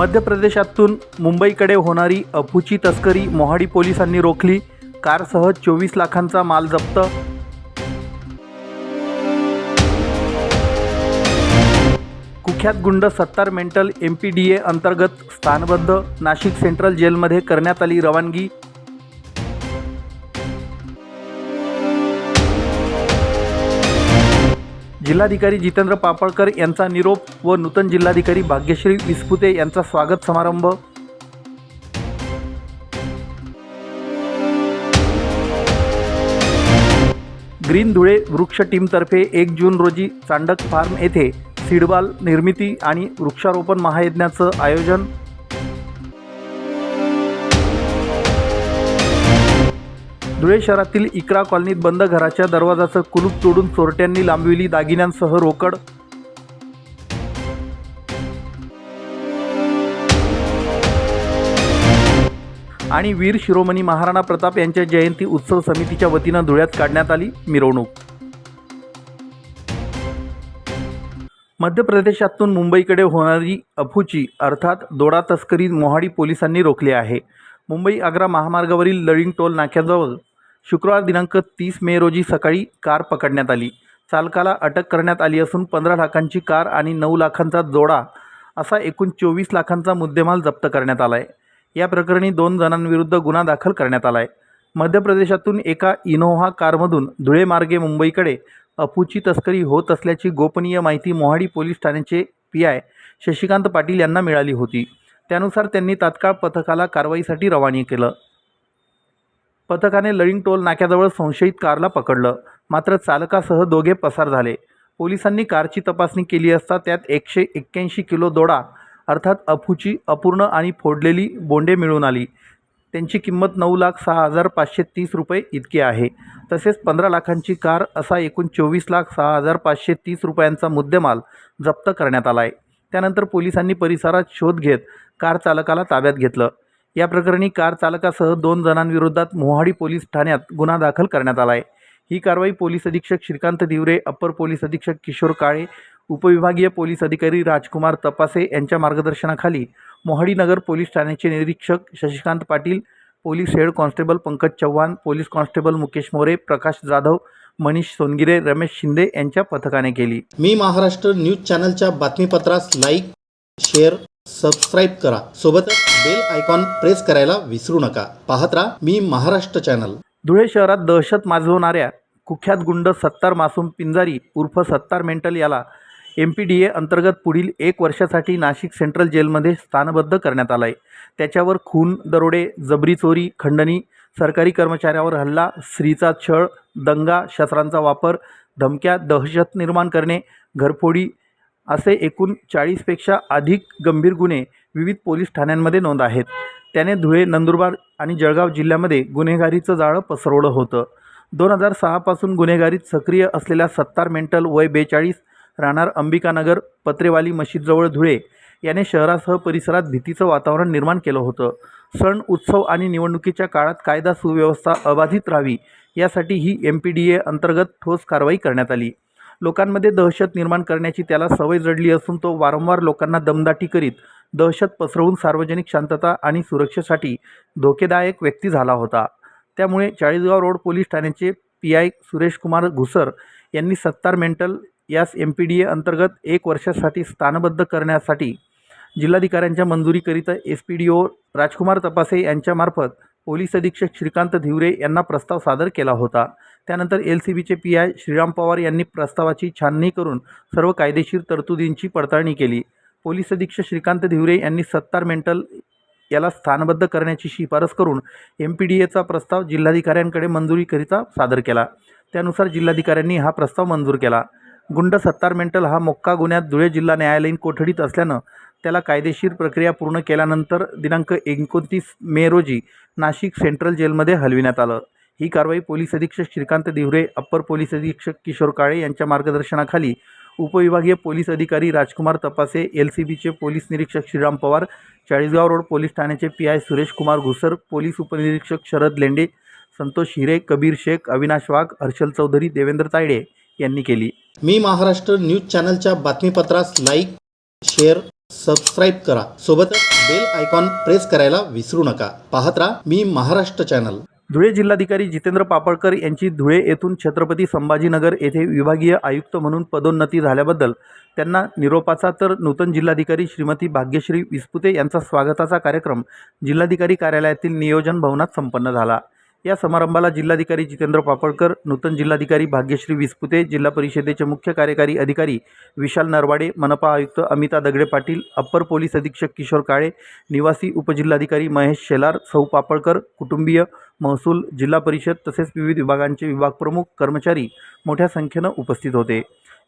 मध्य प्रदेशातून मुंबईकडे होणारी अफूची तस्करी मोहाडी पोलिसांनी रोखली. कारसह चोवीस लाखांचा माल जप्त. कुख्यात गुंड Sattar mental M P D A अंतर्गत स्थानबद्ध. नाशिक सेंट्रल जेलमध्ये करण्यात आली रवानगी. जिल्हाधिकारी जितेंद्र पापळकर यांचा निरोप व नूतन जिल्हाधिकारी भाग्यश्री विस्पुते यांचा स्वागत समारंभ. ग्रीन धुळे वृक्ष टीमतर्फे एक जून रोजी चांडक फार्म येथे सीडबाल निर्मिती आणि वृक्षारोपण महायज्ञाचं आयोजन धुळे शहरातील इकरा कॉलनीत बंद घराच्या दरवाजाचं कुलूप तोडून चोरट्यांनी लांबविली दागिन्यांसह रोकड. आणि वीर शिरोमणी महाराणा प्रताप यांच्या जयंती उत्सव समितीच्या वतीनं धुळ्यात काढण्यात आली मिरवणूक. मध्य प्रदेशातून मुंबईकडे होणारी अफूची अर्थात दोडा तस्करी मोहाडी पोलिसांनी रोखली आहे. मुंबई आग्रा महामार्गावरील लळिंग टोल नाक्याजवळ शुक्रवार दिनांक तीस मे रोजी सकाळी कार पकडण्यात आली. चालकाला अटक करण्यात आली असून पंधरा लाखांची कार आणि नऊ लाखांचा जोडा असा एकूण चोवीस लाखांचा मुद्देमाल जप्त करण्यात आला आहे या प्रकरणी दोन जणांविरुद्ध गुन्हा दाखल करण्यात आला आहे मध्य प्रदेशातून एका इनोव्हा कारमधून धुळे मार्गे मुंबईकडे अफूची तस्करी होत असल्याची गोपनीय माहिती मोहाडी पोलीस ठाण्याचे पी आय शशिकांत पाटील यांना मिळाली होती. त्यानुसार त्यांनी तात्काळ पथकाला कारवाईसाठी रवानी केलं. पथकाने लळिंग टोल नाक्याजवळ संशयित कारला पकडलं. मात्र चालकासह दोघे पसार झाले. पोलिसांनी कारची तपासणी केली असता त्यात एकशे एक्क्याऐंशी किलो दोडा अर्थात अफूची अपूर्ण आणि फोडलेली बोंडे मिळून आली. त्यांची किंमत नऊ लाख सहा हजार पाचशे तीस रुपये इतकी आहे. तसेच पंधरा लाखांची कार असा एकूण चोवीस लाख सहा हजार पाचशे तीस रुपयांचा मुद्देमाल जप्त करण्यात आला आहे त्यानंतर पोलिसांनी परिसरात शोध घेत कार चालकाला ताब्यात घेतलं. या प्रकरणी कार चालकासह दोन जणांविरोधात मोहाडी पोलीस ठाण्यात गुन्हा दाखल करण्यात आला आहे. ही कारवाई पोलीस अधीक्षक श्रीकांत दिवरे अप्पर पोलीस अधीक्षक किशोर काळे उपविभागीय पोलीस अधिकारी राजकुमार तपासे यांच्या मार्गदर्शनाखाली मोहाडी नगर पोलीस ठाण्याचे निरीक्षक Shashikant Patil police head constable Pankaj Chavan police constable Mukesh More Prakash Jadhav Manish Songire Ramesh Shinde यांच्या पथकाने केली. मी महाराष्ट्र न्यूज चॅनलच्या बातमीपत्रास लाईक शेअर सबस्क्राईब करा. सोबतच बेल आयकॉन प्रेस करायला विसरू नका. पाहत राहा मी महाराष्ट्र चॅनल धुळे शहरात दहशत माजवणाऱ्या कुख्यात गुंड सत्तार मासूम पिंजारी उर्फ सत्तार मेंटल याला एम पी डी ए अंतर्गत पुढील एक वर्षासाठी नाशिक सेंट्रल जेलमध्ये स्थानबद्ध करण्यात आलं आहे त्याच्यावर खून दरोडे जबरी चोरी खंडणी सरकारी कर्मचाऱ्यावर हल्ला स्त्रीचा छळ दंगा शस्त्रांचा वापर धमक्या दहशत निर्माण करणे घरफोडी असे एकूण चाळीसपेक्षा अधिक गंभीर गुन्हे विविध पोलीस ठाण्यांमध्ये नोंद आहेत. त्याने धुळे नंदुरबार आणि जळगाव जिल्ह्यामध्ये गुन्हेगारीचं जाळं पसरवलं होतं. दोन हजार सहापासून गुन्हेगारीत सक्रिय असलेल्या सत्तार मेंटल वय बेचाळीस राहणार अंबिकानगर पत्रेवाली मशीदजवळ धुळे याने शहरासह परिसरात भीतीचं वातावरण निर्माण केलं होतं. सण उत्सव आणि निवडणुकीच्या काळात कायदा सुव्यवस्था अबाधित राहावी यासाठी ही एम पी डी ए अंतर्गत ठोस कारवाई करण्यात आली. लोकांमध्ये दहशत निर्माण करण्याची त्याला सवय जडली असून तो वारंवार लोकांना दमदाटी करीत दहशत पसरवून सार्वजनिक शांतता आणि सुरक्षेसाठी धोकेदायक व्यक्ती झाला होता. त्यामुळे चाळीसगाव रोड पोलीस ठाण्याचे पी आय सुरेश कुमार घुसर यांनी सत्तार मेंटल यास एम पी डी ए अंतर्गत एक वर्षासाठी स्थानबद्ध करण्यासाठी जिल्हाधिकाऱ्यांच्या मंजुरीकरिता S P D O Rajkumar Tapase यांच्यामार्फत पोलीस अधीक्षक श्रीकांत धिवरे यांना प्रस्ताव सादर केला होता. त्यानंतर एल सी बीचे पी आय श्रीराम पवार यांनी प्रस्तावाची छाननी करून सर्व कायदेशीर तरतुदींची पडताळणी केली. पोलीस अधीक्षक श्रीकांत धिवरे यांनी सत्तार मेंटल याला स्थानबद्ध करण्याची शिफारस करून एम पी डी एचा प्रस्ताव जिल्हाधिकाऱ्यांकडे मंजुरीकरिता सादर केला. त्यानुसार जिल्हाधिकाऱ्यांनी हा प्रस्ताव मंजूर केला. गुंड सत्तार मेंटल हा मोक्का गुन्ह्यात धुळे जिल्हा न्यायालयीन कोठडीत असल्यानं त्याला कायदेशीर प्रक्रिया पूर्ण केल्यानंतर दिनांक एकोणतीस मे रोजी नाशिक सेंट्रल जेलमध्ये हलविण्यात आलं. ही कारवाई पोलीस अधीक्षक श्रीकांत दिवरे अप्पर पोलीस अधीक्षक किशोर काळे यांच्या मार्गदर्शनाखाली उपविभागीय पोलीस अधिकारी राजकुमार तपासे एल सी बीचे पोलीस निरीक्षक श्रीराम पवार चाळीसगाव रोड पोलीस ठाण्याचे P I Suresh Kumar Ghusar police उपनिरीक्षक शरद लेंडे संतोष हिरे कबीर शेख अविनाश वाघ हर्षल चौधरी देवेंद्र तायडे यांनी केली. मी महाराष्ट्र न्यूज चॅनलच्या बातमीपत्रास लाईक शेअर सबस्क्राईब करा. सोबतच बेल आयकॉन प्रेस करायला विसरू नका. पाहत राहा मी महाराष्ट्र चॅनल धुळे जिल्हाधिकारी जितेंद्र पापळकर यांची धुळे येथून छत्रपती संभाजीनगर येथे विभागीय आयुक्त म्हणून पदोन्नती झाल्याबद्दल त्यांना निरोपाचा तर नूतन जिल्हाधिकारी श्रीमती भाग्यश्री विस्पुते यांचा स्वागताचा कार्यक्रम जिल्हाधिकारी कार्यालयातील नियोजन भवनात संपन्न झाला. या समारंभाला जिल्हाधिकारी जितेंद्र पापळकर नूतन जिल्हाधिकारी भाग्यश्री विस्पुते जिल्हा परिषदेचे मुख्य कार्यकारी अधिकारी विशाल नरवाडे मनपा आयुक्त अमिता दगडे पाटील अप्पर पोलीस अधीक्षक किशोर काळे निवासी उपजिल्हाधिकारी महेश शेलार सौ पापळकर कुटुंबीय महसूल जिल्हा परिषद तसेच विविध विभागांचे विभागप्रमुख कर्मचारी मोठ्या संख्येनं उपस्थित होते.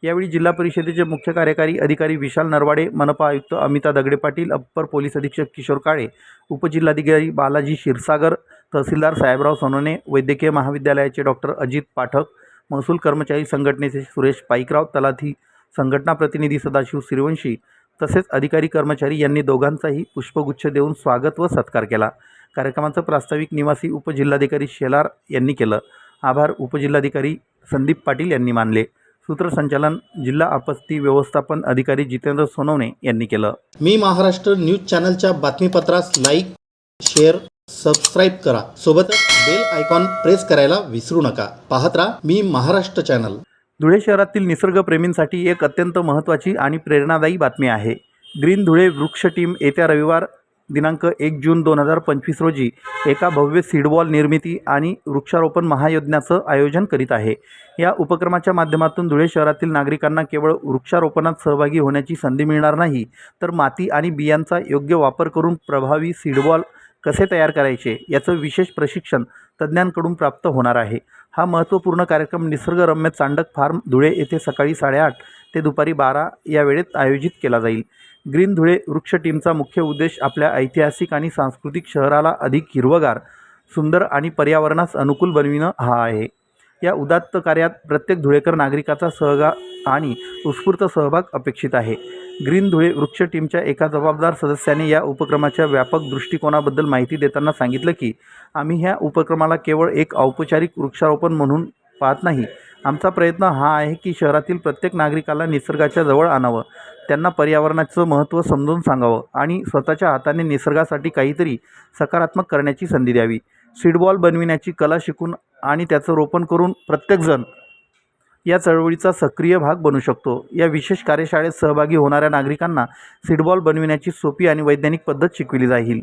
यावेळी जिल्हा परिषदेचे मुख्य कार्यकारी अधिकारी विशाल नरवाडे मनपा आयुक्त अमिता दगडे पाटील अप्पर पोलीस अधीक्षक किशोर काळे उपजिल्हाधिकारी बालाजी क्षीरसागर तहसीलदार साहेबराव सोनवणे वैद्यकीय महाविद्यालयाचे डॉक्टर अजित पाठक महसूल कर्मचारी संघटनेचे सुरेश पाईकराव तलाठी संघटना प्रतिनिधी सदाशिव सूर्यवंशी तसेच अधिकारी कर्मचारी यांनी दोघांचाही पुष्पगुच्छ देऊन स्वागत व सत्कार केला. कार्यक्रमाचं प्रास्ताविक निवासी उपजिल्हाधिकारी शेलार यांनी केलं. आभार उपजिल्हाधिकारी संदीप पाटील यांनी मानले. सूत्रसंचालन जिल्हा आपत्ती व्यवस्थापन अधिकारी जितेंद्र सोनवणे यांनी केलं. मी महाराष्ट्र न्यूज चॅनलच्या बातमीपत्रास लाईक शेअर सबस्क्राईब करा. सोबतच बेल आयकॉन प्रेस करायला विसरू नका. पाहत राहा मी महाराष्ट्र चॅनल धुळे शहरातील निसर्गप्रेमींसाठी एक अत्यंत महत्त्वाची आणि प्रेरणादायी बातमी आहे. ग्रीन धुळे वृक्ष टीम येत्या रविवार दिनांक एक जून दोन हजार पंचवीस रोजी एका भव्य सीडबॉल निर्मिती आणि वृक्षारोपण महायज्ञाचं आयोजन करीत आहे. या उपक्रमाच्या माध्यमातून धुळे शहरातील नागरिकांना केवळ वृक्षारोपणात सहभागी होण्याची संधी मिळणार नाही तर माती आणि बियांचा योग्य वापर करून प्रभावी सीडबॉल कसे तयार करायचे याचं विशेष प्रशिक्षण तज्ज्ञांकडून प्राप्त होणार आहे. हा महत्त्वपूर्ण कार्यक्रम निसर्गरम्य चांडक फार्म धुळे येथे सकाळी साडेआठ ते दुपारी बारा या वेळेत आयोजित केला जाईल. ग्रीन धुळे वृक्ष टीमचा मुख्य उद्देश आपल्या ऐतिहासिक आणि सांस्कृतिक शहराला अधिक हिरवगार सुंदर आणि पर्यावरणास अनुकूल बनविणं हा आहे. या उदात्त कार्यात प्रत्येक धुळेकर नागरिकाचा सहगा आणि उत्स्फूर्त सहभाग अपेक्षित आहे. ग्रीन धुळे वृक्ष टीमच्या एका जबाबदार सदस्याने या उपक्रमाच्या व्यापक दृष्टिकोनाबद्दल माहिती देताना सांगितलं की आम्ही ह्या उपक्रमाला केवळ एक औपचारिक वृक्षारोपण म्हणून पाहत नाही. आमचा प्रयत्न हा आहे की शहरातील प्रत्येक नागरिकाला निसर्गाच्या जवळ आणावं त्यांना पर्यावरणाचं महत्त्व समजून सांगावं आणि स्वतःच्या हाताने निसर्गासाठी काहीतरी सकारात्मक करण्याची संधी द्यावी. सीडबॉल बनविण्याची कला शिकून आणि त्याचं रोपण करून प्रत्येकजण या चळवळीचा सक्रिय भाग बनू शकतो. या विशेष कार्यशाळेत सहभागी होणाऱ्या नागरिकांना सीडबॉल बनविण्याची सोपी आणि वैज्ञानिक पद्धत शिकविली जाईल.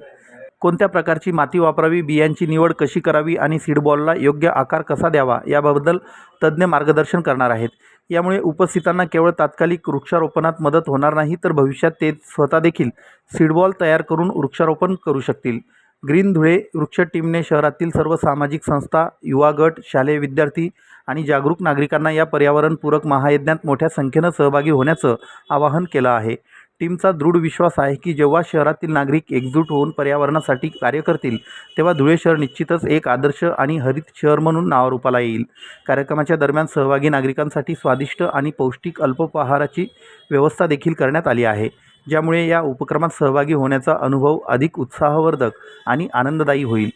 कोणत्या प्रकारची माती वापरावी बियांची निवड कशी करावी आणि सीडबॉलला योग्य आकार कसा द्यावा याबद्दल तज्ज्ञ मार्गदर्शन करणार आहेत. यामुळे उपस्थितांना केवळ तात्कालिक वृक्षारोपणात मदत होणार नाही तर भविष्यात ते स्वतः देखील सीडबॉल तयार करून वृक्षारोपण करू शकतील. ग्रीन धुळे वृक्ष टीमने शहरातील सर्व सामाजिक संस्था युवा गट शालेय विद्यार्थी आणि जागरूक नागरिकांना या पर्यावरणपूरक महायज्ञात मोठ्या संख्येनं सहभागी होण्याचं आवाहन केलं आहे. टीमचा दृढ विश्वास आहे की जेव्हा शहरातील नागरिक एकजूट होऊन पर्यावरणासाठी कार्य करतील तेव्हा धुळे शहर निश्चितच एक आदर्श आणि हरित शहर म्हणून नावारूपाला येईल. कार्यक्रमाच्या दरम्यान सहभागी नागरिकांसाठी स्वादिष्ट आणि पौष्टिक अल्पोपहाराची व्यवस्था देखील करण्यात आली आहे. ज्यामुळे या उपक्रमात सहभागी होण्याचा अनुभव अधिक उत्साहवर्धक आणि आनंददायी होईल.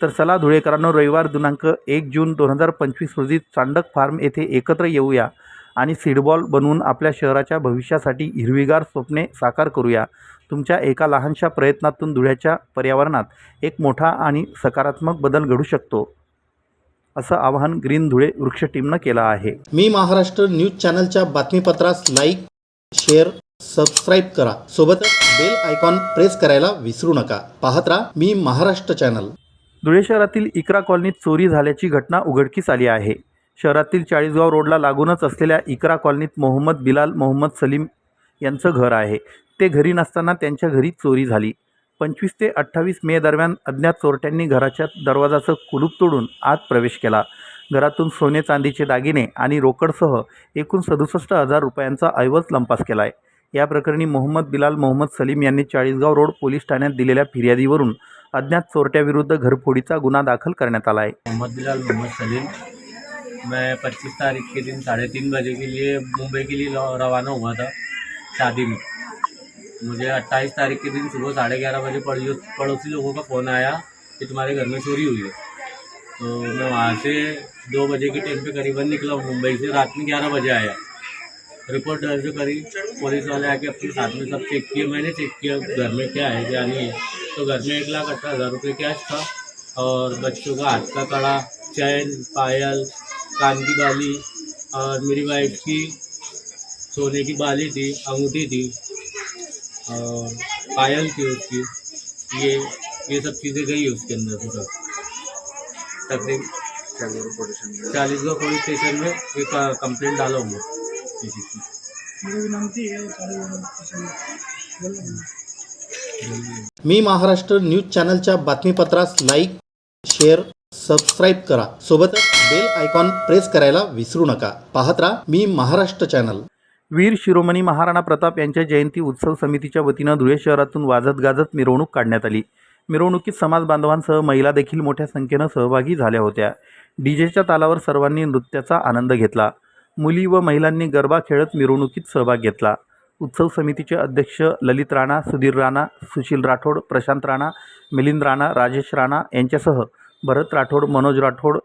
तर चला धुळेकरांनो रविवार दिनांक एक जून दोन हजार पंचवीस रोजी चांडक फार्म येथे एकत्र येऊया आणि सीडबॉल बनवून आपल्या शहराच्या भविष्यासाठी हिरवीगार स्वप्ने साकार करूया. तुमच्या एका लहानशा प्रयत्नातून धुळ्याच्या पर्यावरणात एक मोठा आणि सकारात्मक बदल घडू शकतो असं आवाहन ग्रीन धुळे वृक्ष टीमनं केलं आहे. मी महाराष्ट्र न्यूज चॅनलच्या बातमीपत्रास लाईक शेअर सबस्क्राईब करा. सोबतच बेल आयकॉन प्रेस करायला विसरू नका. पाहत राहा मी महाराष्ट्र चॅनल धुळे शहरातील इकरा कॉलनीत चोरी झाल्याची घटना उघडकीस आली आहे. शहरातील चाळीसगाव रोडला लागूनच असलेल्या इकरा कॉलनीत मोहम्मद बिलाल मोहम्मद सलीम यांचं घर आहे. ते घरी नसताना त्यांच्या घरी चोरी झाली. पंचवीस ते अठ्ठावीस मे दरम्यान अज्ञात चोरट्यांनी घराच्या दरवाजाचं कुलूप तोडून आत प्रवेश केला. घरातून सोने चांदीचे दागिने आणि रोकडसह एकूण सदुसष्ट हजार रुपयांचा ऐवज लंपास केला आहे या प्रकरणी मोहम्मद बिलाल मोहम्मद सलीम यांनी चाळीसगाव रोड पोलीस ठाण्यात दिलेल्या फिर्यादीवरून अज्ञात चोरट्याविरुद्ध घरफोडीचा गुन्हा दाखल करण्यात आला आहे. मोहम्मद बिलाल मोहम्मद सलीम. मैं 25 तारीख के दिन साढ़े तीन बजे के लिए मुंबई के लिए रवाना हुआ था शादी में। मुझे 28 तारीख के दिन सुबह साढ़े ग्यारह बजे पड़ोसी पड़ोसी लोगों का फ़ोन आया कि तुम्हारे घर में चोरी हुई है। तो मैं वहाँ से दो बजे के टाइम पे करीबन निकला मुंबई से रात में ग्यारह बजे आया। रिपोर्ट दर्ज करी। पुलिस वाले आके अपने साथ में सब चेक किए। मैंने चेक किया घर में क्या है क्या नहीं है। तो घर में एक लाख अठारह हज़ार रुपये कैश था और बच्चों का हाथ का कड़ा चैन पायल कान की बाली और मेरी वाइफ की सोने की बाली थी अंगूठी थी और पायल थी उसकी। ये ये सब चीज़ें गई उसके अंदर पूरा तकरीब चालीस गो पुलिस स्टेशन में। एक कंप्लेंट डाला हूँ मी महाराष्ट्र न्यूज चॅनलच्या बातमीपत्रास लाईक शेअर सबस्क्राईब करा. सोबतच बेल आयकॉन प्रेस करायला विसरू नका. पाहत राहा मी महाराष्ट्र चॅनल. वीर शिरोमणी महाराणा प्रताप यांच्या जयंती उत्सव समितीच्या वतीनं धुळे शहरातून वाजत गाजत मिरवणूक काढण्यात आली. मिरवणुकीत समाज बांधवांसह महिला देखील मोठ्या संख्येनं सहभागी झाल्या होत्या. डीजेच्या तालावर सर्वांनी नृत्याचा आनंद घेतला. मुली व महिलांनी गरबा खेळत मिरवणुकीत सहभाग घेतला. उत्सव समितीचे अध्यक्ष ललित राणा सुधीर राणा सुशील राठोड प्रशांत राणा मिलिंद राणा राजेश राणा यांच्यासह भरत राठोड मनोज राठोड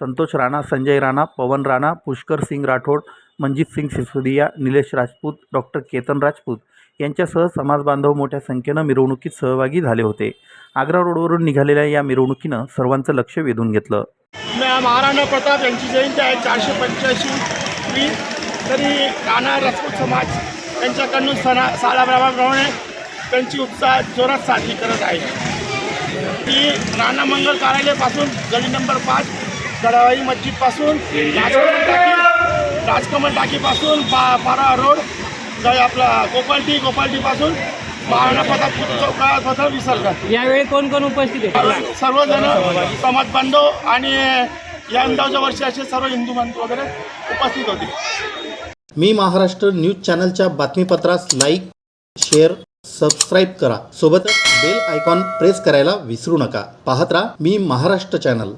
संतोष राणा संजय राणा पवन राणा पुष्कर सिंग राठोड मंजित सिंग सिसोदिया निलेश राजपूत डॉक्टर केतन राजपूत यांच्यासह समाजबांधव मोठ्या संख्येनं मिरवणुकीत सहभागी झाले होते. आग्रा रोडवरून निघालेल्या या मिरवणुकीनं सर्वांचं लक्ष वेधून घेतलं. महाराणा प्रताप यांची जयंती आहे. चारशे पंच्याऐंशी तरी राणा राजपूत समाज त्यांच्याकडून सणा सालाप्रमाणे त्यांची उत्साह जोरात साजरी करत आहे. ती राणा मंगल कार्यालयापासून गली नंबर पाच गडावाई मस्जिदपासून राजकमल टाकी राजकमल टाकीपासून पा पारा रोड आपला गोपालटी गोपालटीपासून चौकापर्यंत विसर्जन यावेळी कोण कोण उपस्थित आहे सर्वजण समाज बांधव आणि या यंदाच्या वर्षी असे सर्व हिंदू बांधव वगैरे उपस्थित होते. मी महाराष्ट्र न्यूज चॅनलच्या बातमीपत्रास लाईक शेअर सबस्क्राईब करा. सोबतच बेल आयकॉन प्रेस करायला विसरू नका. पाहत राहा मी महाराष्ट्र चॅनल.